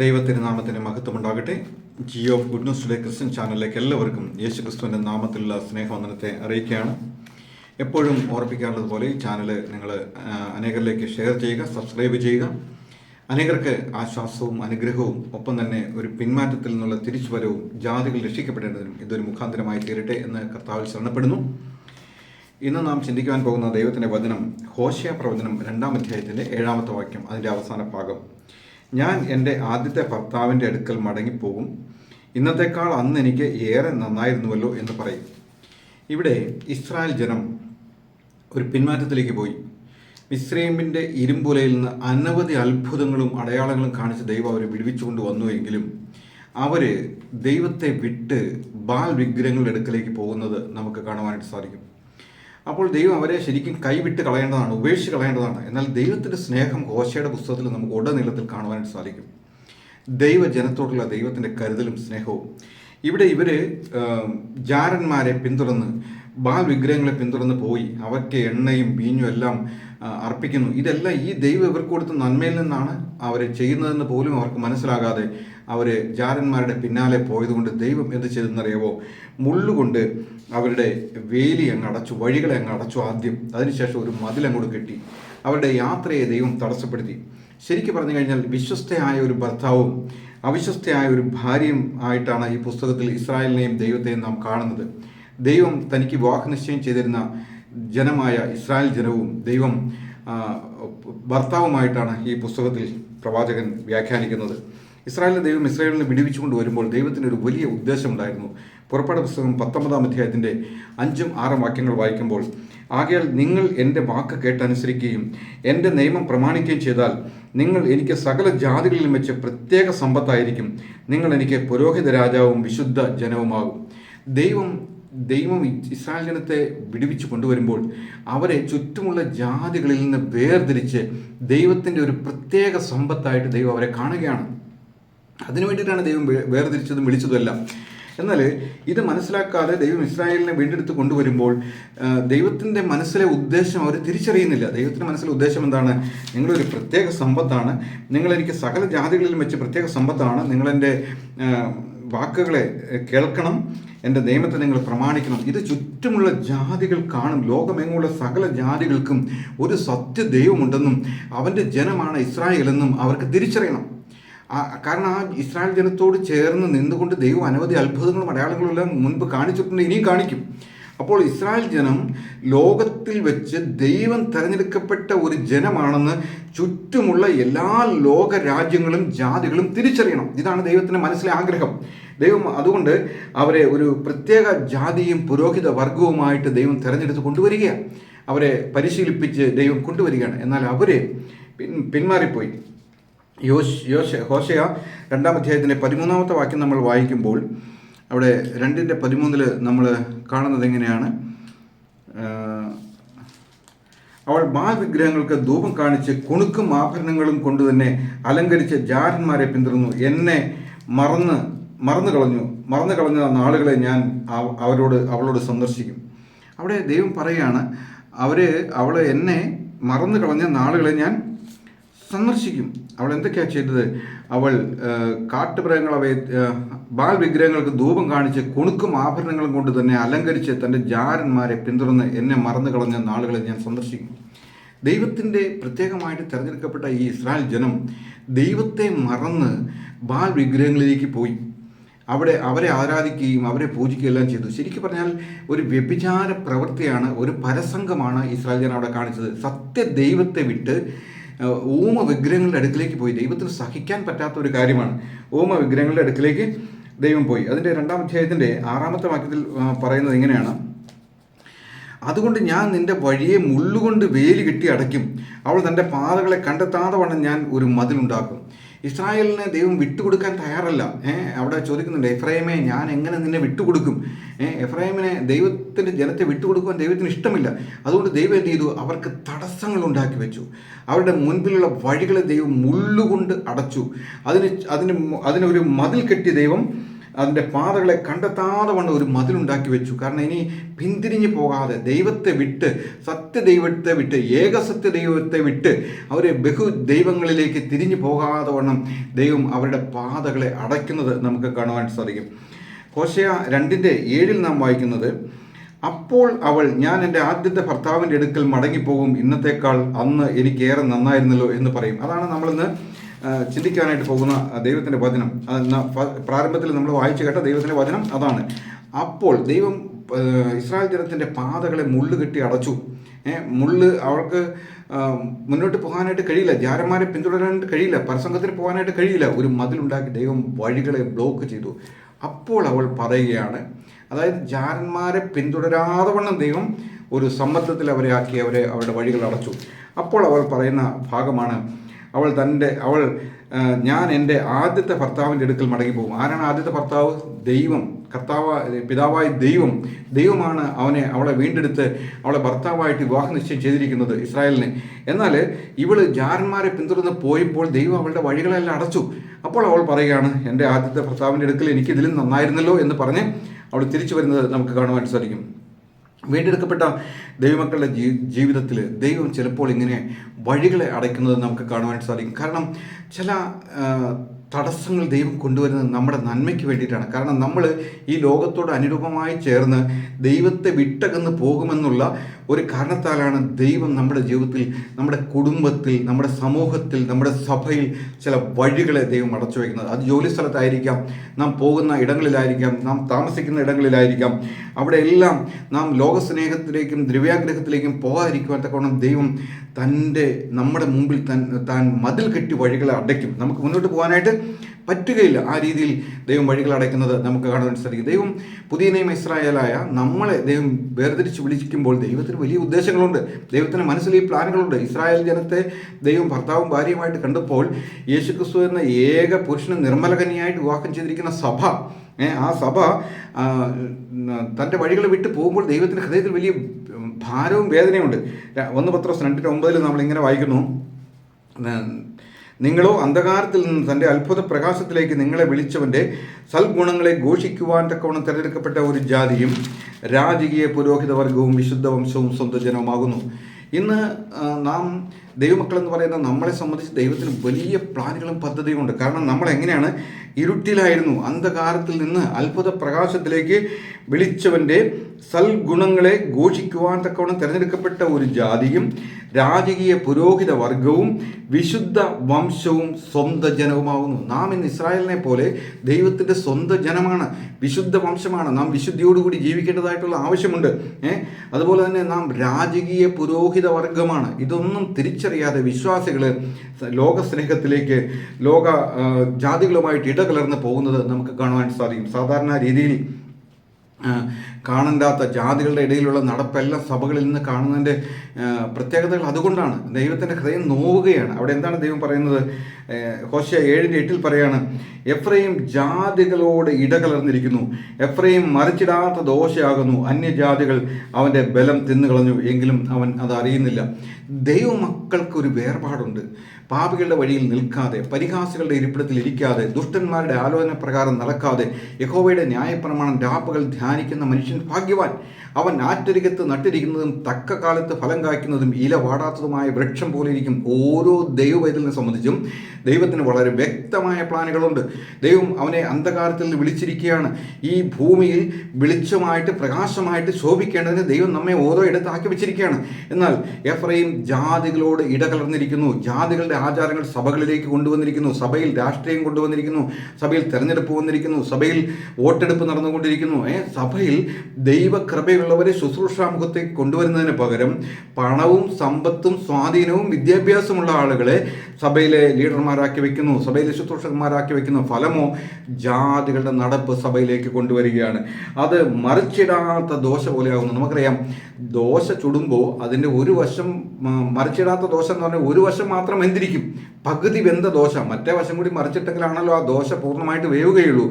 ദൈവത്തിരുനാമത്തിന് മഹത്വമുണ്ടാകട്ടെ. Jio of good news today Christian ചാനലിലേക്ക് എല്ലാവർക്കും യേശു ക്രിസ്തുവിന്റെ നാമത്തിലുള്ള സ്നേഹവന്ദനത്തെ അറിയിക്കുകയാണ്. എപ്പോഴും ഓർപ്പിക്കാനുള്ളതുപോലെ ഈ ചാനൽ നിങ്ങൾ അനേകരിലേക്ക് ഷെയർ ചെയ്യുക സബ്സ്ക്രൈബ് ചെയ്യുക. അനേകർക്ക് ആശ്വാസവും അനുഗ്രഹവും ഒപ്പം തന്നെ ഒരു പിന്മാറ്റത്തിൽ നിന്നുള്ള തിരിച്ചുവരവും ജാതികൾ രക്ഷിക്കപ്പെടേണ്ടതിനും ഇതൊരു മുഖാന്തരമായി തീരട്ടെ എന്ന് കർത്താവിൽ ശരണപ്പെടുന്നു. ഇന്ന് നാം ചിന്തിക്കുവാൻ പോകുന്ന ദൈവത്തിന്റെ വചനം ഹോഷ്യ പ്രവചനം രണ്ടാം അധ്യായത്തിന്റെ ഏഴാമത്തെ വാക്യം അതിന്റെ അവസാന ഭാഗം. ഞാൻ എന്റെ ആദ്യത്തെ ഭർത്താവിന്റെ അടുക്കൽ മടങ്ങിപ്പോകും. ഇന്നത്തെക്കാൾ അന്ന് എനിക്ക് ഏറെ നന്നായിരുന്നുവല്ലോ എന്ന് പറയും. ഇവിടെ ഇസ്രായേൽ ജനം ഒരു പിന്മാറ്റത്തിലേക്ക് പോയി. മിസ്രൈമിന്റെ ഇരുമ്പുലയിൽ നിന്ന് അനവധി അത്ഭുതങ്ങളും അടയാളങ്ങളും കാണിച്ച് ദൈവം അവരെ വിടുവിച്ചുകൊണ്ട് വന്നു എങ്കിലും അവർ ദൈവത്തെ വിട്ട് ബാൽ വിഗ്രഹങ്ങളുടെ അടുക്കലേക്ക് പോകുന്നത് നമുക്ക് കാണുവാനായിട്ട് സാധിക്കും. അപ്പോൾ ദൈവം അവരെ ശരിക്കും കൈവിട്ട് കളയേണ്ടതാണ് ഉപേക്ഷിച്ച് കളയേണ്ടതാണ്. എന്നാൽ ദൈവത്തിന്റെ സ്നേഹം ഹോശയുടെ പുസ്തകത്തിൽ നമുക്ക് ഉടനീളത്തിൽ കാണുവാനായിട്ട് സാധിക്കും. ദൈവജനത്തോടുള്ള ദൈവത്തിന്റെ കരുതലും സ്നേഹവും. ഇവിടെ ഇവർ ജാരന്മാരെ പിന്തുടർന്ന് ബാൽ വിഗ്രഹങ്ങളെ പിന്തുടർന്ന് പോയി അവർക്ക് എണ്ണയും വീഞ്ഞും എല്ലാം അർപ്പിക്കുന്നു. ഇതെല്ലാം ഈ ദൈവം ഇവർക്ക് കൊടുത്ത നന്മയിൽ നിന്നാണ് അവരെ ചെയ്യുന്നതെന്ന് പോലും അവർക്ക് മനസ്സിലാകാതെ അവർ ജാരന്മാരുടെ പിന്നാലെ പോയതുകൊണ്ട് ദൈവം എന്ത് ചെയ്തെന്നറിയാവോ? മുള്ളുകൊണ്ട് അവരുടെ വേലി അങ്ങ് അടച്ചു വഴികളെ അങ്ങ് അടച്ചു ആദ്യം. അതിനുശേഷം ഒരു മതിൽ അങ്ങോട്ട് കെട്ടി. അവരുടെ യാത്രയെ ദൈവം തടസ്സപ്പെടുത്തി. ശരിക്കും പറഞ്ഞു കഴിഞ്ഞാൽ വിശ്വസ്തയായ ഒരു ഭർത്താവും അവിശ്വസ്തയായ ഒരു ഭാര്യയും ആയിട്ടാണ് ഈ പുസ്തകത്തിൽ ഇസ്രായേലിനെയും ദൈവത്തെയും നാം കാണുന്നത്. ദൈവം തനിക്ക് വിവാഹനിശ്ചയം ചെയ്തിരുന്ന ജനമായ ഇസ്രായേൽ ജനവും ദൈവം ഭർത്താവുമായിട്ടാണ് ഈ പുസ്തകത്തിൽ പ്രവാചകൻ വ്യാഖ്യാനിക്കുന്നത്. ഇസ്രായേലിനെ ദൈവം ഇസ്രായേലിനെ വിടിവിച്ചുകൊണ്ട് വരുമ്പോൾ ദൈവത്തിന് ഒരു വലിയ ഉദ്ദേശമുണ്ടായിരുന്നു. പുറപ്പാട് പുസ്തകം പത്തൊമ്പതാം അധ്യായത്തിന്റെ അഞ്ചും ആറും വാക്യങ്ങൾ വായിക്കുമ്പോൾ ആകയാൽ നിങ്ങൾ എന്റെ വാക്ക് കേട്ടനുസരിക്കുകയും എന്റെ നിയമം പ്രമാണിക്കുകയും ചെയ്താൽ നിങ്ങൾ എനിക്ക് സകല ജാതികളിലും വെച്ച് പ്രത്യേക സമ്പത്തായിരിക്കും. നിങ്ങൾ എനിക്ക് പുരോഹിത രാജാവും വിശുദ്ധ ജനവുമാകും. ദൈവം ദൈവം ഇസ്രായേൽ ജനത്തെ വിടുവിച്ച് കൊണ്ടുവരുമ്പോൾ അവരെ ചുറ്റുമുള്ള ജാതികളിൽ നിന്ന് വേർതിരിച്ച് ദൈവത്തിന്റെ ഒരു പ്രത്യേക സമ്പത്തായിട്ട് ദൈവം അവരെ കാണുകയാണ്. അതിനു വേണ്ടിയിട്ടാണ് ദൈവം വേർതിരിച്ചതും വിളിച്ചതുമെല്ലാം. എന്നാൽ ഇത് മനസ്സിലാക്കാതെ ദൈവം ഇസ്രായേലിനെ വീണ്ടെടുത്ത് കൊണ്ടുവരുമ്പോൾ ദൈവത്തിന്റെ മനസ്സിലെ ഉദ്ദേശം അവർ തിരിച്ചറിയുന്നില്ല. ദൈവത്തിന്റെ മനസ്സിലെ ഉദ്ദേശം എന്താണ്? നിങ്ങളൊരു പ്രത്യേക സമ്പത്താണ്. നിങ്ങളെനിക്ക് സകല ജാതികളിലും വെച്ച് പ്രത്യേക സമ്പത്താണ്. നിങ്ങളെന്റെ വാക്കുകളെ കേൾക്കണം. എന്റെ നിയമത്തെ നിങ്ങൾ പ്രമാണിക്കണം. ഇത് ചുറ്റുമുള്ള ജാതികൾ കാണും. ലോകമെങ്ങുള്ള സകല ജാതികൾക്കും ഒരു സത്യ ദൈവമുണ്ടെന്നും അവന്റെ ജനമാണ് ഇസ്രായേലെന്നും അവർക്ക് തിരിച്ചറിയണം. കാരണം ആ ഇസ്രായേൽ ജനത്തോട് ചേർന്ന് നിന്നുകൊണ്ട് ദൈവം അനവധി അത്ഭുതങ്ങളും അടയാളങ്ങളും എല്ലാം മുൻപ് കാണിച്ചിട്ടുണ്ട് ഇനിയും കാണിക്കും. അപ്പോൾ ഇസ്രായേൽ ജനം ലോകത്തിൽ വെച്ച് ദൈവം തിരഞ്ഞെടുക്കപ്പെട്ട ഒരു ജനമാണെന്ന് ചുറ്റുമുള്ള എല്ലാ ലോക രാജ്യങ്ങളും ജാതികളും തിരിച്ചറിയണം. ഇതാണ് ദൈവത്തിന്റെ മനസ്സിലെ ആഗ്രഹം. ദൈവം അതുകൊണ്ട് അവരെ ഒരു പ്രത്യേക ജാതിയും പുരോഹിത വർഗവുമായിട്ട് ദൈവം തിരഞ്ഞെടുത്ത് കൊണ്ടുവരികയാണ്. അവരെ പരിശീലിപ്പിച്ച് ദൈവം കൊണ്ടുവരികയാണ്. എന്നാൽ അവർ പിൻ പിന്മാറിപ്പോയി. യോശ് യോശ ഹോശയ രണ്ടാം അധ്യായത്തിന്റെ പതിമൂന്നാമത്തെ വാക്യം നമ്മൾ വായിക്കുമ്പോൾ അവിടെ രണ്ടിന്റെ പതിമൂന്നിൽ നമ്മൾ കാണുന്നത് എങ്ങനെയാണ്? അവൾ ബാൽ വിഗ്രഹങ്ങൾക്ക് ധൂപം കാണിച്ച് കുണുക്കും ആഭരണങ്ങളും കൊണ്ട് തന്നെ അലങ്കരിച്ച് ജാരന്മാരെ പിന്തുടർന്നു. എന്നെ മറന്ന് മറന്നു കളഞ്ഞു. മറന്നു കളഞ്ഞ നാളുകളെ ഞാൻ അവരോട് അവളോട് സന്ദർശിക്കും. അവിടെ ദൈവം പറയുകയാണ് അവർ അവൾ എന്നെ മറന്നു കളഞ്ഞ നാളുകളെ ഞാൻ സന്ദർശിക്കും. അവൾ എന്തൊക്കെയാണ് ചെയ്തത്? അവൾ കാട്ടുമൃഗങ്ങൾ അവയെ ബാൽ വിഗ്രഹങ്ങൾക്ക് ധൂപം കാണിച്ച് കുണുക്കും ആഭരണങ്ങളും കൊണ്ട് തന്നെ അലങ്കരിച്ച് തന്റെ ജാരന്മാരെ പിന്തുടർന്ന് എന്നെ മറന്നു കളഞ്ഞ നാളുകളെ ഞാൻ സന്ദർശിക്കും. ദൈവത്തിന്റെ പ്രത്യേകമായിട്ട് തിരഞ്ഞെടുക്കപ്പെട്ട ഈ ഇസ്രായേൽ ജനം ദൈവത്തെ മറന്ന് ബാൽ വിഗ്രഹങ്ങളിലേക്ക് പോയി. അവിടെ അവരെ ആരാധിക്കുകയും അവരെ പൂജിക്കുകയും എല്ലാം ചെയ്തു. ശരിക്കും പറഞ്ഞാൽ ഒരു വ്യഭിചാര പ്രവൃത്തിയാണ് ഒരു പരസംഗമാണ് ഇസ്രായേൽ ജനം അവിടെ കാണിച്ചത്. സത്യ ദൈവത്തെ വിട്ട് ഊമ വിഗ്രഹങ്ങളുടെ അടുക്കിലേക്ക് പോയി. ദൈവത്തിന് സഹിക്കാൻ പറ്റാത്ത ഒരു കാര്യമാണ്. ഓമ വിഗ്രഹങ്ങളുടെ അടുക്കിലേക്ക് ദൈവം പോയി. അതിന്റെ രണ്ടാം അധ്യായത്തിന്റെ ആറാമത്തെ വാക്യത്തിൽ പറയുന്നത് ഇങ്ങനെയാണ്. അതുകൊണ്ട് ഞാൻ നിന്റെ വഴിയെ മുള്ളുകൊണ്ട് വേലി കെട്ടി അടയ്ക്കും. അവൾ തന്റെ പാതകളെ കണ്ടെത്താതെ വണ്ണം ഞാൻ ഒരു മതിലുണ്ടാക്കും. ഇസ്രായേലിനെ ദൈവം വിട്ടുകൊടുക്കാൻ തയ്യാറല്ല. ഏഹ് അവിടെ ചോദിക്കുന്നുണ്ട് എഫ്രൈമെ ഞാൻ എങ്ങനെ നിന്നെ വിട്ടുകൊടുക്കും? ഏഹ് എഫ്രൈമിനെ ദൈവത്തിന്റെ ജനത്തെ വിട്ടുകൊടുക്കുവാൻ ദൈവത്തിന് ഇഷ്ടമില്ല. അതുകൊണ്ട് ദൈവം എന്ത് ചെയ്തു? അവർക്ക് തടസ്സങ്ങൾ ഉണ്ടാക്കി വെച്ചു. അവരുടെ മുൻപിലുള്ള വഴികളെ ദൈവം മുള്ളുകൊണ്ട് അടച്ചു. അതിന് അതിന് അതിനൊരു മതിൽ കെട്ടി ദൈവം അതിന്റെ പാതകളെ കണ്ടെത്താതെ വണ്ണം ഒരു മതിലുണ്ടാക്കി വെച്ചു. കാരണം ഇനി പിന്തിരിഞ്ഞു പോകാതെ ദൈവത്തെ വിട്ട് സത്യദൈവത്തെ വിട്ട് ഏകസത്യ ദൈവത്തെ വിട്ട് അവരെ ബഹു ദൈവങ്ങളിലേക്ക് തിരിഞ്ഞു പോകാതെ വണ്ണം ദൈവം അവരുടെ പാതകളെ അടയ്ക്കുന്നത് നമുക്ക് കാണുവാൻ സാധിക്കും. ഹോശയ രണ്ടിന്റെ ഏഴിൽ നാം വായിക്കുന്നത് അപ്പോൾ അവൾ ഞാൻ എന്റെ ആദ്യത്തെ ഭർത്താവിന്റെ അടുക്കൽ മടങ്ങിപ്പോകും. ഇന്നത്തേക്കാൾ അന്ന് എനിക്കേറെ നന്നായിരുന്നല്ലോ എന്ന് പറയും. അതാണ് നമ്മളിന്ന് ചിന്തിക്കാനായിട്ട് പോകുന്ന ദൈവത്തിന്റെ വചനം. പ്രാരംഭത്തിൽ നമ്മൾ വായിച്ചു കേട്ട ദൈവത്തിന്റെ വചനം അതാണ്. അപ്പോൾ ദൈവം ഇസ്രായേൽ ജനത്തിന്റെ പാതകളെ മുള്ളു കെട്ടി അടച്ചു. മുള്ള് അവർക്ക് മുന്നോട്ട് പോകാനായിട്ട് കഴിയില്ല. ജാരന്മാരെ പിന്തുടരാനായിട്ട് കഴിയില്ല. പരസംഗത്തിന് പോകാനായിട്ട് കഴിയില്ല. ഒരു മതിലുണ്ടാക്കി ദൈവം വഴികളെ ബ്ലോക്ക് ചെയ്തു. അപ്പോൾ അവൾ പറയുകയാണ് അതായത് ജാരന്മാരെ പിന്തുടരാതെ വണ്ണം ദൈവം ഒരു സമ്മർദ്ദത്തിൽ അവരെ ആക്കി അവരെ അവരുടെ വഴികൾ അടച്ചു. അപ്പോൾ അവൾ പറയുന്ന ഭാഗമാണ് അവൾ തന്റെ അവൾ ഞാൻ എന്റെ ആദ്യത്തെ ഭർത്താവിന്റെ അടുക്കൽ മടങ്ങിപ്പോകും. ആരാണ് ആദ്യത്തെ ഭർത്താവ്? ദൈവം. കർത്താവ് പിതാവായ ദൈവം. ദൈവമാണ് അവനെ അവളെ വീണ്ടെടുത്ത് അവളെ ഭർത്താവായിട്ട് വിവാഹ നിശ്ചയം ചെയ്തിരിക്കുന്നത് ഇസ്രായേലിനെ. എന്നാൽ ഇവൾ ജാരന്മാരെ പിന്തുടർന്ന് പോയപ്പോൾ ദൈവം അവളുടെ വഴികളെല്ലാം അടച്ചു. അപ്പോൾ അവൾ പറയുകയാണ് എന്റെ ആദ്യത്തെ ഭർത്താവിന്റെ അടുക്കൽ എനിക്കിതിലും നന്നായിരുന്നല്ലോ എന്ന് പറഞ്ഞ് അവൾ തിരിച്ചു വരുന്നത് നമുക്ക് കാണുവാൻ സാധിക്കും. വീണ്ടെടുക്കപ്പെട്ട ദൈവമക്കളുടെ ജീ ജീവിതത്തിൽ ദൈവം ചിലപ്പോൾ ഇങ്ങനെ വഴികളെ അടയ്ക്കുന്നത് നമുക്ക് കാണുവാൻ സാധിക്കും. കാരണം ചില തടസ്സങ്ങൾ ദൈവം കൊണ്ടുവരുന്നത് നമ്മുടെ നന്മയ്ക്ക് വേണ്ടിയിട്ടാണ്. കാരണം നമ്മൾ ഈ ലോകത്തോട് അനുരൂപമായി ചേർന്ന് ദൈവത്തെ വിട്ടകന്ന് പോകുമെന്നുള്ള ഒരു കാരണത്താലാണ് ദൈവം നമ്മുടെ ജീവിതത്തിൽ നമ്മുടെ കുടുംബത്തിൽ നമ്മുടെ സമൂഹത്തിൽ നമ്മുടെ സഭയിൽ ചില വഴികളെ ദൈവം അടച്ചു വയ്ക്കുന്നത്. അത് ജോലി സ്ഥലത്തായിരിക്കാം നാം പോകുന്ന ഇടങ്ങളിലായിരിക്കാം നാം താമസിക്കുന്ന ഇടങ്ങളിലായിരിക്കാം. അവിടെയെല്ലാം നാം ലോകസ്നേഹത്തിലേക്കും ദ്രവ്യാഗ്രഹത്തിലേക്കും പോകാതിരിക്കുവാൻ തക്കവണ്ണം ദൈവം തന്റെ നമ്മുടെ മുമ്പിൽ തൻ താൻ മതിൽ കെട്ടി വഴികളെ അടയ്ക്കും. നമുക്ക് മുന്നോട്ട് പോകാനായിട്ട് പറ്റുകയില്ല ആ രീതിയിൽ ദൈവം വഴികൾ അടയ്ക്കുന്നത് നമുക്ക് കാണാൻ സാധിക്കും. ദൈവം പുതിയ നിയമ ഇസ്രായേലായ നമ്മളെ ദൈവം വേർതിരിച്ച് വിളിക്കുമ്പോൾ ദൈവത്തിന് വലിയ ഉദ്ദേശങ്ങളുണ്ട്. ദൈവത്തിന് മനസ്സിൽ ഈ പ്ലാനുകളുണ്ട്. ഇസ്രായേൽ ജനത്തെ ദൈവം ഭർത്താവും ഭാര്യയുമായിട്ട് കണ്ടപ്പോൾ യേശുക്രിസ്തു എന്ന ഏക പുരുഷന് നിർമ്മലകന്യായിട്ട് വിവാഹം ചെയ്തിരിക്കുന്ന സഭ ആ സഭ തന്റെ വഴികൾ വിട്ടു പോകുമ്പോൾ ദൈവത്തിന്റെ ഹൃദയത്തിൽ വലിയ ഭാരവും വേദനയുണ്ട്. ര- ഒന്ന് പത്ര രണ്ടിന്റെ ഒമ്പതിൽ നമ്മളിങ്ങനെ വായിക്കുന്നു. നിങ്ങളോ അന്ധകാരത്തിൽ നിന്ന് തന്റെ അത്ഭുത പ്രകാശത്തിലേക്ക് നിങ്ങളെ വിളിച്ചവന്റെ സൽഗുണങ്ങളെ ഘോഷിക്കുവാൻ തക്കവണ്ണം തിരഞ്ഞെടുക്കപ്പെട്ട ഒരു ജാതിയും രാജകീയ പുരോഹിത വർഗവും വിശുദ്ധ വംശവും സ്വന്തം ജനവുമാകുന്നു. ഇന്ന് നാം ദൈവമക്കളെന്ന് പറയുന്ന നമ്മളെ സംബന്ധിച്ച് ദൈവത്തിന് വലിയ പ്ലാനുകളും പദ്ധതിയും ഉണ്ട്. കാരണം നമ്മൾ എങ്ങനെയാണ് ഇരുട്ടിലായിരുന്നു അന്ധകാരത്തിൽ നിന്ന് അത്ഭുത പ്രകാശത്തിലേക്ക് വിളിച്ചവന്റെ സൽഗുണങ്ങളെ ഘോഷിക്കുവാൻ തക്കവണ്ണം തിരഞ്ഞെടുക്കപ്പെട്ട ഒരു ജാതിയും രാജകീയ പുരോഹിത വർഗവും വിശുദ്ധ വംശവും സ്വന്തം ജനവുമാകുന്നു നാം ഇന്ന് ഇസ്രായേലിനെ പോലെ ദൈവത്തിന്റെ സ്വന്തം ജനമാണ് വിശുദ്ധ വംശമാണ്. നാം വിശുദ്ധിയോടുകൂടി ജീവിക്കേണ്ടതായിട്ടുള്ള ആവശ്യമുണ്ട്. ഏഹ് അതുപോലെ തന്നെ നാം രാജകീയ പുരോഹിത വർഗമാണ്. ഇതൊന്നും തിരിച്ചറിയാതെ വിശ്വാസികൾ ലോകസ്നേഹത്തിലേക്ക് ലോക ജാതികളുമായിട്ട് ഇടകലർന്ന് പോകുന്നത് നമുക്ക് കാണുവാൻ സാധിക്കും. സാധാരണ രീതിയിൽ കാണണ്ടാത്ത ജാതികളുടെ ഇടയിലുള്ള നടപ്പെല്ലാം സഭകളിൽ നിന്ന് കാണുന്നതിന്റെ പ്രത്യേകതകൾ അതുകൊണ്ടാണ്. ദൈവത്തിന്റെ ഹൃദയം നോവുകയാണ്. അവിടെ എന്താണ് ദൈവം പറയുന്നത്? ഹോശ ഏഴിന്റെ എട്ടിൽ പറയാണ് എഫ്രൈം ജാതികളോട് ഇടകലർന്നിരിക്കുന്നു. എഫ്രൈം മറിച്ചിടാത്ത ദോശയാകുന്നു. അന്യജാതികൾ അവന്റെ ബലം തിന്നുകളഞ്ഞു. എങ്കിലും അവൻ അത് അറിയുന്നില്ല. ദൈവമക്കൾക്ക് ഒരു വേർപാടുണ്ട്. പാപികളുടെ വഴിയിൽ നിൽക്കാതെ പരിഹാസികളുടെ ഇരിപ്പിടത്തിൽ ഇരിക്കാതെ ദുഷ്ടന്മാരുടെ ആലോചന പ്രകാരം നടക്കാതെ യഹോവയുടെ ന്യായപ്രമാണം രാപ്പകൾ ധ്യാനിക്കുന്ന മനുഷ്യൻ ഭാഗ്യവാൻ. അവൻ ആറ്റരികത്ത് നട്ടിരിക്കുന്നതും തക്ക കാലത്ത് ഫലം കായ്ക്കുന്നതും ഇല വാടാത്തതുമായ വൃക്ഷം പോലെ ഇരിക്കും ഓരോ ദൈവവൈതലിനെ സംബന്ധിച്ചും ദൈവത്തിന് വളരെ വ്യക്തമായ പ്ലാനുകളുണ്ട്. ദൈവം അവനെ അന്ധകാരത്തിൽ വിളിച്ചിരിക്കുകയാണ്. ഈ ഭൂമിയിൽ വെളിച്ചമായിട്ട് പ്രകാശമായിട്ട് ശോഭിക്കേണ്ടതിന് ദൈവം നമ്മെ ഓരോ ഇടത്താക്കി വെച്ചിരിക്കുകയാണ്. എന്നാൽ എഫ്രൈം ജാതികളോട് ഇടകലർന്നിരിക്കുന്നു. ജാതികളുടെ ആചാരങ്ങൾ സഭകളിലേക്ക് കൊണ്ടുവന്നിരിക്കുന്നു. സഭയിൽ രാഷ്ട്രീയം കൊണ്ടുവന്നിരിക്കുന്നു. സഭയിൽ തെരഞ്ഞെടുപ്പ് വന്നിരിക്കുന്നു. സഭയിൽ വോട്ടെടുപ്പ് നടന്നുകൊണ്ടിരിക്കുന്നു. സഭയിൽ ദൈവകൃപയുള്ളവരെ ശുശ്രൂഷാമുഖത്തേക്ക് കൊണ്ടുവരുന്നതിന് പകരം പണവും സമ്പത്തും സ്വാധീനവും വിദ്യാഭ്യാസമുള്ള ആളുകളെ സഭയിലെ ലീഡർമാരാക്കി വെക്കുന്നു സഭയിലെ ശുശ്രൂഷകന്മാരാക്കി വെക്കുന്നു. ഫലമോ ജാതികളുടെ നടപ്പ് സഭയിലേക്ക് കൊണ്ടുവരികയാണ്. അത് മറിച്ചിടാത്ത ദോശ പോലെയാകുന്നു. നമുക്കറിയാം ദോശ ചുടുമ്പോൾ അതിന്റെ ഒരു വശം മറിച്ചിടാത്ത ദോശ എന്ന് പറഞ്ഞാൽ ഒരു വശം മാത്രം വെന്തിരിക്കും പകുതി വെന്ത ദോശ. മറ്റേ വശം കൂടി മറിച്ചിട്ടെങ്കിലാണല്ലോ ആ ദോശ പൂർണമായിട്ട് വേവുകയുള്ളൂ.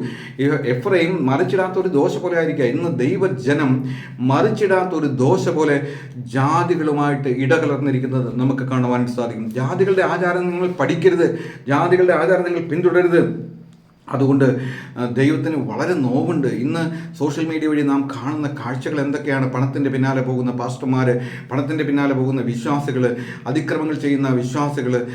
എഫ്രൈം മറിച്ചിടാത്ത ഒരു ദോശ പോലെ ആയിരിക്കുക ഇന്ന് ദൈവജനം മറിച്ചിടാത്ത ഒരു ദോശ പോലെ ജാതികളുമായിട്ട് ഇടകലർന്നിരിക്കുന്നത് നമുക്ക് കാണുവാൻ സാധിക്കും. ജാതികളുടെ ആചാരം നിങ്ങൾ പഠിക്കരുത്. ജാതികളുടെ ആചാരം നിങ്ങൾ പിന്തുടരുത് അതുകൊണ്ട് ദൈവത്തിന് വളരെ നോവുണ്ട്. ഇന്ന് സോഷ്യൽ മീഡിയ വഴി നാം കാണുന്ന കാഴ്ചകൾ എന്തൊക്കെയാണ്? പണത്തിന്റെ പിന്നാലെ പോകുന്ന പാസ്റ്റർമാർ പണത്തിന്റെ പിന്നാലെ പോകുന്ന വിശ്വാസികൾ അതിക്രമങ്ങൾ ചെയ്യുന്ന വിശ്വാസികൾ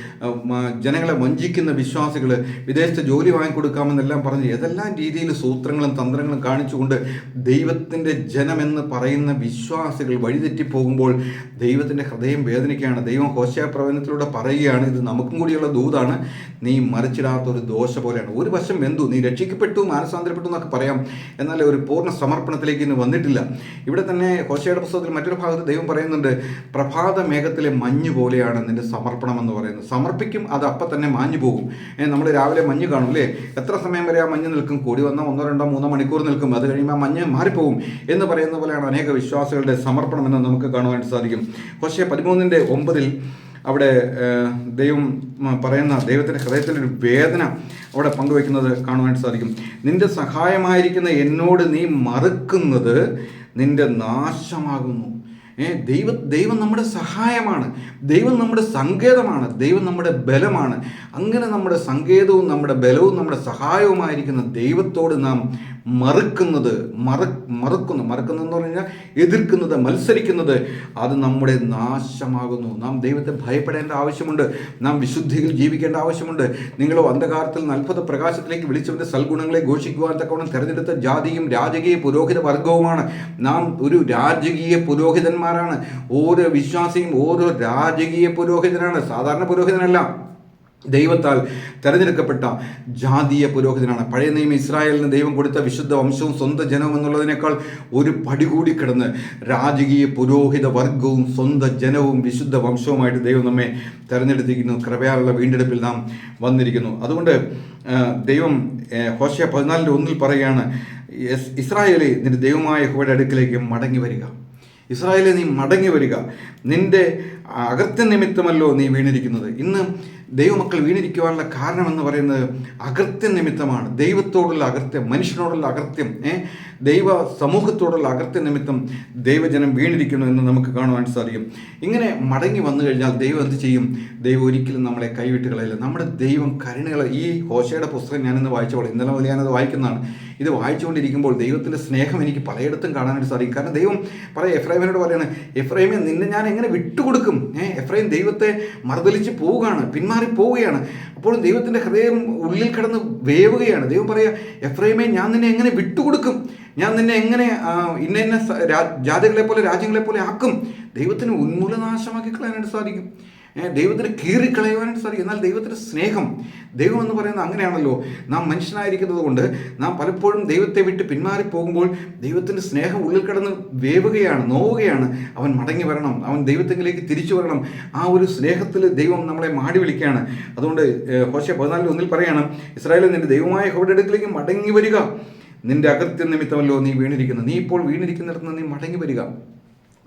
ജനങ്ങളെ വഞ്ചിക്കുന്ന വിശ്വാസികൾ വിദേശത്ത് ജോലി വാങ്ങിക്കൊടുക്കാമെന്നെല്ലാം പറഞ്ഞ് ഏതെല്ലാം രീതിയിൽ സൂത്രങ്ങളും തന്ത്രങ്ങളും കാണിച്ചുകൊണ്ട് ദൈവത്തിന്റെ ജനമെന്ന് പറയുന്ന വിശ്വാസികൾ വഴിതെറ്റിപ്പോകുമ്പോൾ ദൈവത്തിന്റെ ഹൃദയം വേദനിക്കുകയാണ്. ദൈവം ഹോശയ പ്രവചനത്തിലൂടെ പറയുകയാണ് ഇത് നമുക്കും കൂടിയുള്ള ദൂതാണ്. നീ മറിച്ചിടാത്ത ഒരു ദോശ പോലെയാണ്. ഒരു വശം വെന്തു നീ രക്ഷിക്കപ്പെട്ടു മാനസാന്തരപ്പെട്ടു എന്നൊക്കെ പറയാം. എന്നാൽ ഒരു പൂർണ സമർപ്പണത്തിലേക്ക് ഇന്ന് വന്നിട്ടില്ല. ഇവിടെ തന്നെ ഹോശയുടെ പുസ്തകത്തിൽ മറ്റൊരു ഭാഗത്ത് ദൈവം പറയുന്നുണ്ട് പ്രഭാത മേഘത്തിലെ മഞ്ഞ് പോലെയാണ് നിന്റെ സമർപ്പണം എന്ന് പറയുന്നത് സമർപ്പിക്കും അത് അപ്പം തന്നെ മാഞ്ഞു പോകും. നമ്മൾ രാവിലെ മഞ്ഞ് കാണും അല്ലേ? എത്ര സമയം വരെ ആ മഞ്ഞ് നിൽക്കും? കൂടി വന്നാൽ ഒന്നോ രണ്ടോ മൂന്നോ മണിക്കൂർ നിൽക്കും. അത് കഴിയുമ്പോൾ ആ മഞ്ഞ് മാറിപ്പോകും എന്ന് പറയുന്ന പോലെയാണ് അനേക വിശ്വാസികളുടെ സമർപ്പണം എന്ന് നമുക്ക് കാണുവാൻ സാധിക്കും. പക്ഷേ പതിമൂന്നിന്റെ ഒമ്പതിൽ അവിടെ ദൈവം പറയുന്ന ദൈവത്തിന്റെ ഹൃദയത്തിന്റെ ഒരു വേദന അവിടെ പങ്കുവയ്ക്കുന്നത് കാണുവാൻ സാധിക്കും. നിന്റെ സഹായമായിരിക്കുന്ന എന്നോട് നീ മറുക്കുന്നത് നിന്റെ നാശമാകുന്നു. ഏ ദൈവ ദൈവം നമ്മുടെ സഹായമാണ്. ദൈവം നമ്മുടെ സങ്കേതമാണ്. ദൈവം നമ്മുടെ ബലമാണ്. അങ്ങനെ നമ്മുടെ സങ്കേതവും നമ്മുടെ ബലവും നമ്മുടെ സഹായവുമായിരിക്കുന്ന ദൈവത്തോട് നാം മറുക്കുന്നത് മറ മറുക്കുന്നു. മറുക്കുന്നു എന്ന് പറഞ്ഞാൽ എതിർക്കുന്നത് മത്സരിക്കുന്നത് അത് നമ്മുടെ നാശമാകുന്നു. നാം ദൈവത്തെ ഭയപ്പെടേണ്ട ആവശ്യമുണ്ട്. നാം വിശുദ്ധിയിൽ ജീവിക്കേണ്ട ആവശ്യമുണ്ട്. നിങ്ങളോ അന്ധകാരത്തിൽ അത്ഭുത പ്രകാശത്തിലേക്ക് വിളിച്ചവന്റെ സൽഗുണങ്ങളെ ഘോഷിക്കുവാൻ തക്കവണ്ണം തിരഞ്ഞെടുത്ത ജാതിയും രാജകീയ പുരോഹിത വർഗവുമാണ്. നാം ഒരു രാജകീയ പുരോഹിതന്മാരാണ്. ഓരോ വിശ്വാസിയും ഓരോ രാജകീയ പുരോഹിതനാണ്. സാധാരണ പുരോഹിതനല്ല. ദൈവത്താൽ തെരഞ്ഞെടുക്കപ്പെട്ട ജാതീയ പുരോഹിതനാണ്. പഴയ നിയമം ഇസ്രായേലിന് ദൈവം കൊടുത്ത വിശുദ്ധ വംശവും സ്വന്തം ജനവും എന്നുള്ളതിനേക്കാൾ ഒരു പടി കൂടി കിടന്ന് രാജകീയ പുരോഹിത വർഗവും സ്വന്തം ജനവും വിശുദ്ധ വംശവുമായിട്ട് ദൈവം നമ്മെ തെരഞ്ഞെടുത്തിരിക്കുന്നു. കൃപയാലുള്ള വീണ്ടെടുപ്പിൽ നാം വന്നിരിക്കുന്നു. അതുകൊണ്ട് ദൈവം ഹോശയ പതിനാലിന്റെ ഒന്നിൽ പറയുകയാണ് ഇസ്രായേലേ നിന്റെ ദൈവമായ യഹോവയുടെ അടുക്കിലേക്ക് മടങ്ങി വരിക. ഇസ്രായേലെ നീ മടങ്ങി വരിക. നിന്റെ അകത്യ നിമിത്തമല്ലോ നീ വീണിരിക്കുന്നത്. ഇന്ന് ദൈവമക്കൾ വീണിരിക്കുവാനുള്ള കാരണം എന്ന് പറയുന്നത് അകൃത്യം നിമിത്തമാണ്. ദൈവത്തോടുള്ള അകൃത്യം മനുഷ്യനോടുള്ള അകൃത്യം ദൈവ സമൂഹത്തോടുള്ള അകർത്തി നിമിത്തം ദൈവജനം വീണിരിക്കുന്നു എന്ന് നമുക്ക് കാണുവാൻ സാധിക്കും. ഇങ്ങനെ മടങ്ങി വന്നു കഴിഞ്ഞാൽ ദൈവം എന്ത് ചെയ്യും? ദൈവം ഒരിക്കലും നമ്മളെ കൈവിട്ട് കളയില്ല. നമ്മുടെ ദൈവം കരുണകൾ ഈ ഹോശയുടെ പുസ്തകം ഞാനിന്ന് വായിച്ചോളൂ ഇന്നലെ മുതൽ ഞാനത് വായിക്കുന്നതാണ്. ഇത് വായിച്ചുകൊണ്ടിരിക്കുമ്പോൾ ദൈവത്തിന്റെ സ്നേഹം എനിക്ക് പലയിടത്തും കാണാനായിട്ട് സാധിക്കും. കാരണം ദൈവം പറയാം എഫ്രൈമിനോട് പറയാണ് എഫ്രൈമെ നിന്നെ ഞാൻ എങ്ങനെ വിട്ടുകൊടുക്കും? ഏഹ് എഫ്രൈം ദൈവത്തെ മറുതലിച്ച് പോവുകയാണ് പിന്മാറി പോവുകയാണ് അപ്പോൾ ദൈവത്തിന്റെ ഹൃദയം ഉള്ളിൽ കിടന്ന് വേവുകയാണ്. ദൈവം പറയുക എഫ്രൈമേ ഞാൻ നിന്നെ എങ്ങനെ വിട്ടുകൊടുക്കും? ഞാൻ നിന്നെ എങ്ങനെ ഇന്ന ഇന്ന ജാതികളെ പോലെ രാജ്യങ്ങളെ പോലെ ആക്കും? ദൈവത്തിന് ഉന്മൂലനാശമാക്കി കളയാനായിട്ട് സാധിക്കും. ദൈവത്തിന് കീറിക്കളയുവാനായിട്ട് സാധിക്കും. എന്നാൽ ദൈവത്തിന്റെ സ്നേഹം ദൈവം എന്ന് പറയുന്നത് അങ്ങനെയാണല്ലോ. നാം മനുഷ്യനായിരിക്കുന്നത് കൊണ്ട് നാം പലപ്പോഴും ദൈവത്തെ വിട്ട് പിന്മാറി പോകുമ്പോൾ ദൈവത്തിന്റെ സ്നേഹം ഉള്ളിൽ കിടന്ന് വേവുകയാണ് നോവുകയാണ്. അവൻ മടങ്ങി വരണം അവൻ ദൈവത്തെങ്കിലേക്ക് തിരിച്ചു വരണം. ആ ഒരു സ്നേഹത്തിൽ ദൈവം നമ്മളെ മാടി വിളിക്കുകയാണ്. അതുകൊണ്ട് ഹോശ പതിനാലിൽ ഒന്നിൽ പറയാണ് ഇസ്രായേലിൽ നിന്റെ ദൈവമായ ഹോയുടെ അടുക്കിലേക്ക് മടങ്ങി വരിക. നിന്റെ അകൃത്യ നിമിത്തമല്ലോ നീ വീണിരിക്കുന്നത് നീ ഇപ്പോൾ വീണിരിക്കുന്നിടത്ത് നിന്ന് നീ മടങ്ങി വരിക.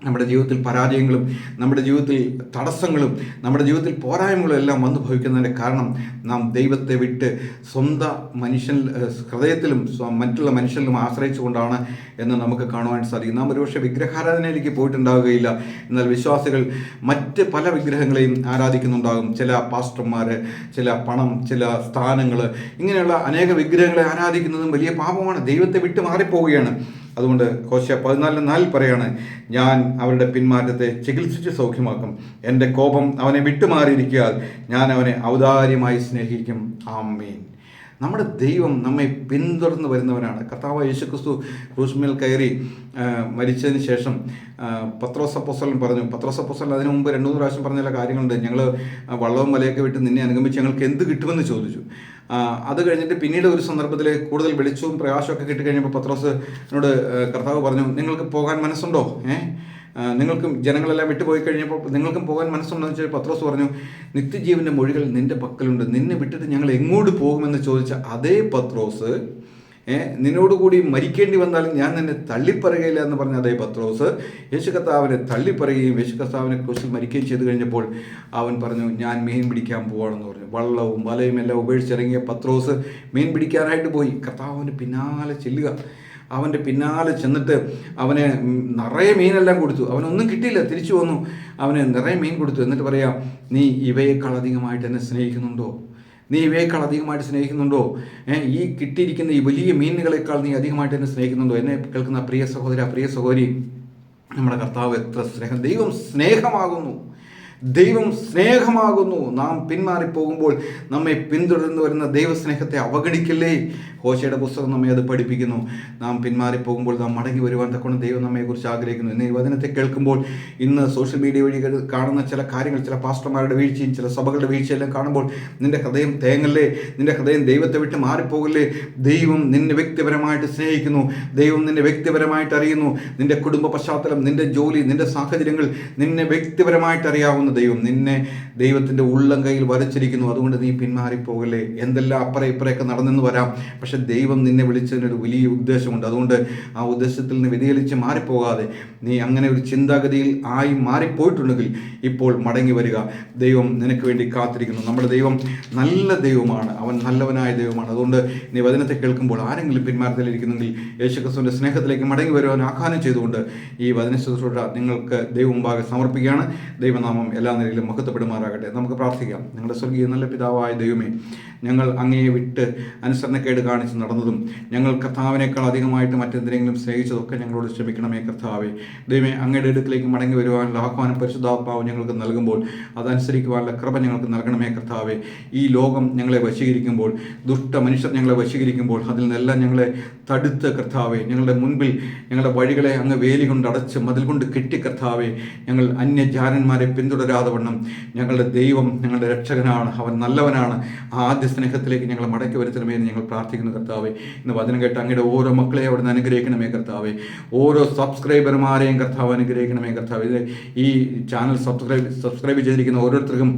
നമ്മുടെ ജീവിതത്തിൽ പരാജയങ്ങളും നമ്മുടെ ജീവിതത്തിൽ തടസ്സങ്ങളും നമ്മുടെ ജീവിതത്തിൽ പോരായ്മകളും എല്ലാം വന്നു ഭവിക്കുന്നതിന്റെ കാരണം നാം ദൈവത്തെ വിട്ട് സ്വന്തം മനുഷ്യൻ ഹൃദയത്തിലും മറ്റുള്ള മനുഷ്യരിലും ആശ്രയിച്ചുകൊണ്ടാണ് എന്ന് നമുക്ക് കാണുവാൻ സാധിക്കും. നാം ഒരുപക്ഷെ വിഗ്രഹാരാധനയിലേക്ക് പോയിട്ടുണ്ടാവുകയില്ല. എന്നാൽ വിശ്വാസികൾ മറ്റ് പല വിഗ്രഹങ്ങളെയും ആരാധിക്കുന്നുണ്ടാകും. ചില പാസ്റ്റർമാർ ചില പണം ചില സ്ഥാനങ്ങൾ ഇങ്ങനെയുള്ള അനേക വിഗ്രഹങ്ങളെ ആരാധിക്കുന്നതും വലിയ പാപമാണ്. ദൈവത്തെ വിട്ട് മാറിപ്പോവുകയാണ്. അതുകൊണ്ട് കോശ പതിനാലിന് നാലിൽ പറയാണ് ഞാൻ അവരുടെ പിന്മാറ്റത്തെ ചികിത്സിച്ച് സൗഖ്യമാക്കും. എന്റെ കോപം അവനെ വിട്ടുമാറിയിരിക്കാൽ ഞാൻ അവനെ ഔദാര്യമായി സ്നേഹിക്കും. ആമീൻ. നമ്മുടെ ദൈവം നമ്മെ പിന്തുടർന്ന് വരുന്നവനാണ്. കർത്താവ് യേശുക്രിസ്തു ക്രൂസ്മേൽ കയറി മരിച്ചതിന് ശേഷം പത്രോസപ്പോസലൻ പറഞ്ഞു പത്രോസ് അപ്പോസ്തലൻ അതിനു മുമ്പ് രണ്ടു മൂന്ന് പ്രാവശ്യം പറഞ്ഞ ചില കാര്യങ്ങളുണ്ട്. ഞങ്ങൾ വള്ളവും വലയൊക്കെ വിട്ട് നിന്നെ അനുഗമിച്ച് ഞങ്ങൾക്ക് എന്ത് കിട്ടുമെന്ന് ചോദിച്ചു. അത് കഴിഞ്ഞിട്ട് പിന്നീട് ഒരു സന്ദർഭത്തിൽ കൂടുതൽ വെളിച്ചവും പ്രകാശമൊക്കെ കിട്ടിക്കഴിഞ്ഞപ്പോൾ പത്രോസിനോട് കർത്താവ് പറഞ്ഞു നിങ്ങൾക്ക് പോകാൻ മനസ്സുണ്ടോ? ആ, നിങ്ങൾക്കും ജനങ്ങളെല്ലാം വിട്ടുപോയി കഴിഞ്ഞപ്പോൾ നിങ്ങൾക്കും പോകാൻ മനസ്സുണ്ടെന്ന് വെച്ചാൽ പത്രോസ് പറഞ്ഞു നിത്യജീവന്റെ മൊഴികൾ നിന്റെ പക്കലുണ്ട്. നിന്നെ വിട്ടിട്ട് ഞങ്ങൾ എങ്ങോട്ട് പോകുമെന്ന് ചോദിച്ച അതേ പത്രോസ് ഏ നിന്നോടുകൂടി മരിക്കേണ്ടി വന്നാലും ഞാൻ നിന്നെ തള്ളിപ്പറയുകയില്ല എന്ന് പറഞ്ഞ അതേ പത്രോസ്. യേശു കർത്താവിനെ തള്ളിപ്പറയുകയും യേശു കർത്താവിനെ ക്രൂശിൽ മരിക്കുകയും ചെയ്തു കഴിഞ്ഞപ്പോൾ അവൻ പറഞ്ഞു ഞാൻ മീൻ പിടിക്കാൻ പോവാണെന്ന് പറഞ്ഞു. വള്ളവും വലയും എല്ലാം ഉപേക്ഷിച്ചിറങ്ങിയ പത്രോസ് മീൻ പിടിക്കാനായിട്ട് പോയി. കർത്താവിന് പിന്നാലെ ചെല്ലുക. അവന്റെ പിന്നാലെ ചെന്നിട്ട് അവന് നിറയെ മീനെല്ലാം കൊടുത്തു. അവനൊന്നും കിട്ടിയില്ല തിരിച്ചു വന്നു. അവന് നിറയെ മീൻ കൊടുത്തു. എന്നിട്ട് പറയാം നീ ഇവയേക്കാൾ അധികമായിട്ട് എന്നെ സ്നേഹിക്കുന്നുണ്ടോ? നീ ഇവയേക്കാൾ അധികമായിട്ട് സ്നേഹിക്കുന്നുണ്ടോ? ഈ കിട്ടിയിരിക്കുന്ന ഈ വലിയ മീനുകളെക്കാൾ നീ അധികമായിട്ട് എന്നെ സ്നേഹിക്കുന്നുണ്ടോ? എന്നെ കേൾക്കുന്ന പ്രിയ സഹോദര പ്രിയ സഹോദരി നമ്മുടെ കർത്താവ് എത്ര സ്നേഹം ദൈവം സ്നേഹമാകുന്നു. ദൈവം സ്നേഹമാകുന്നു. നാം പിന്മാറിപ്പോകുമ്പോൾ നമ്മെ പിന്തുടർന്നു വരുന്ന ദൈവസ്നേഹത്തെ അവഗണിക്കില്ലേ? ഹോശയുടെ പുസ്തകം നമ്മെ അത് പഠിപ്പിക്കുന്നു. നാം പിന്മാറിപ്പോകുമ്പോൾ നാം മടങ്ങി വരുവാൻ തക്കൊണ്ട് ദൈവം നമ്മെക്കുറിച്ച് ആഗ്രഹിക്കുന്നു. ഇന്ന് ഈ വചനത്തെ കേൾക്കുമ്പോൾ ഇന്ന് സോഷ്യൽ മീഡിയ വഴി കാണുന്ന ചില കാര്യങ്ങൾ ചില പാസ്റ്റർമാരുടെ വീഴ്ചയും ചില സഭകളുടെ വീഴ്ചയെല്ലാം കാണുമ്പോൾ നിന്റെ ഹൃദയം തേങ്ങല്ലേ? നിന്റെ ഹൃദയം ദൈവത്തെ വിട്ട് മാറിപ്പോകല്ലേ? ദൈവം നിന്നെ വ്യക്തിപരമായിട്ട് സ്നേഹിക്കുന്നു. ദൈവം നിന്നെ വ്യക്തിപരമായിട്ട് അറിയുന്നു. നിന്റെ കുടുംബ പശ്ചാത്തലം നിന്റെ ജോലി നിന്റെ സാഹചര്യങ്ങൾ നിന്നെ വ്യക്തിപരമായിട്ട് അറിയാവുന്ന. ദൈവം നിന്നെ ദൈവത്തിന്റെ ഉള്ളം കയ്യിൽ വരച്ചിരിക്കുന്നു. അതുകൊണ്ട് നീ പിന്മാറിപ്പോകല്ലേ? എന്തെല്ലാം അപ്പുറം ഇപ്പുറയൊക്കെ നടന്നെന്ന് വരാം. പക്ഷെ ദൈവം നിന്നെ വിളിച്ചതിനൊരു വലിയ ഉദ്ദേശമുണ്ട്. അതുകൊണ്ട് ആ ഉദ്ദേശത്തിൽ നിന്ന് വ്യതിചലിച്ച് മാറിപ്പോകാതെ നീ അങ്ങനെ ഒരു ചിന്താഗതിയിൽ ആയി മാറിപ്പോയിട്ടുണ്ടെങ്കിൽ ഇപ്പോൾ മടങ്ങി വരിക. ദൈവം നിനക്ക് വേണ്ടി കാത്തിരിക്കുന്നു. നമ്മുടെ ദൈവം നല്ല ദൈവമാണ്. അവൻ നല്ലവനായ ദൈവമാണ്. അതുകൊണ്ട് നീ വചനത്തെ കേൾക്കുമ്പോൾ ആരെങ്കിലും പിന്മാറത്തിലിരിക്കുന്നെങ്കിൽ യേശുക്രിസ്തുവിന്റെ സ്നേഹത്തിലേക്ക് മടങ്ങി വരുവാൻ ആഹ്വാനം ചെയ്തുകൊണ്ട് ഈ വചന ശുശ്രൂഷ നിങ്ങൾക്ക് ദൈവം ഭാഗം സമർപ്പിക്കുകയാണ്. ദൈവനാമം എല്ലാ നിലയിലും മഹത്വപ്പെടുമാറാകട്ടെ നമുക്ക് പ്രാർത്ഥിക്കാം. നിങ്ങളുടെ സ്വർഗീയ നല്ല പിതാവായ ദൈവമേ ഞങ്ങൾ അങ്ങയെ വിട്ട് അനുസരണക്കേട് കാണിച്ച് നടന്നതും ഞങ്ങൾ കർത്താവിനേക്കാൾ അധികമായിട്ട് മറ്റെന്തിനെങ്കിലും സ്നേഹിച്ചതൊക്കെ ഞങ്ങളോട് ക്ഷമിക്കണമേ കർത്താവേ. ദൈവമേ അങ്ങയുടെ അടുക്കിലേക്ക് മടങ്ങി വരുവാനുള്ള ആഹ്വാനം പരിശുദ്ധാത്മാവ് ഞങ്ങൾക്ക് നൽകുമ്പോൾ അതനുസരിക്കുവാനുള്ള കൃപ ഞങ്ങൾക്ക് നൽകണമേ കർത്താവേ. ഈ ലോകം ഞങ്ങളെ വശീകരിക്കുമ്പോൾ ദുഷ്ട മനുഷ്യർ ഞങ്ങളെ വശീകരിക്കുമ്പോൾ അതിൽ നിന്നെല്ലാം ഞങ്ങളെ തടുത്ത് കർത്താവേ. ഞങ്ങളുടെ മുൻപിൽ ഞങ്ങളുടെ വഴികളെ അങ്ങ് വേലി കൊണ്ട് അടച്ച് മതിൽ കൊണ്ട് കെട്ടി കർത്താവേ. ഞങ്ങൾ അന്യജാരന്മാരെ പിന്തുടരാതെ വണ്ണം ഞങ്ങളുടെ ദൈവം ഞങ്ങളുടെ രക്ഷകനാണ് അവൻ നല്ലവനാണ്. ആദ്യ സ്നേഹത്തിലേക്ക് ഞങ്ങൾ മടക്കി വരുത്തണമേ എന്ന് ഞങ്ങൾ പ്രാർത്ഥിക്കുന്നു കർത്താവേ. ഇന്ന് വചനം കേട്ട് അങ്ങയുടെ ഓരോ മക്കളെ അവിടുന്ന് അനുഗ്രഹിക്കണമേ കർത്താവേ. ഓരോ സബ്സ്ക്രൈബർമാരെയും കർത്താവ് അനുഗ്രഹിക്കണമേ കർത്താവ്. ഇത് ഈ ചാനൽ സബ്സ്ക്രൈബ് സബ്സ്ക്രൈബ് ചെയ്തിരിക്കുന്ന ഓരോരുത്തർക്കും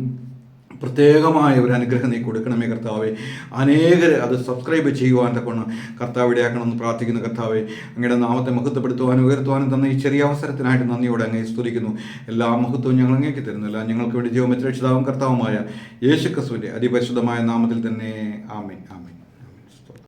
പ്രത്യേകമായ ഒരു അനുഗ്രഹം നീ കൊടുക്കണമേ കർത്താവെ. അനേകർ അത് സബ്സ്ക്രൈബ് ചെയ്യുവാൻ തക്കണം കർത്താവ് ഇടയാക്കണമെന്ന് പ്രാർത്ഥിക്കുന്നു കർത്താവെ. അങ്ങയുടെ നാമത്തെ മഹത്വപ്പെടുത്തുവാനും ഉയർത്തുവാനും തന്ന ഈ ചെറിയ അവസരത്തിനായിട്ട് നന്ദിയോടെ അങ്ങേ സ്തുതിക്കുന്നു. എല്ലാ മഹത്വവും ഞങ്ങൾ അങ്ങേക്ക് തരുന്നില്ല ഞങ്ങൾക്ക് വേണ്ടി ജീവമെത്ര രക്ഷിതാവും കർത്താവുമായ യേശുക്രിസ്തുവിന്റെ അതിപരിശുദ്ധമായ നാമത്തിൽ തന്നെ ആമേൻ. ആമേൻ.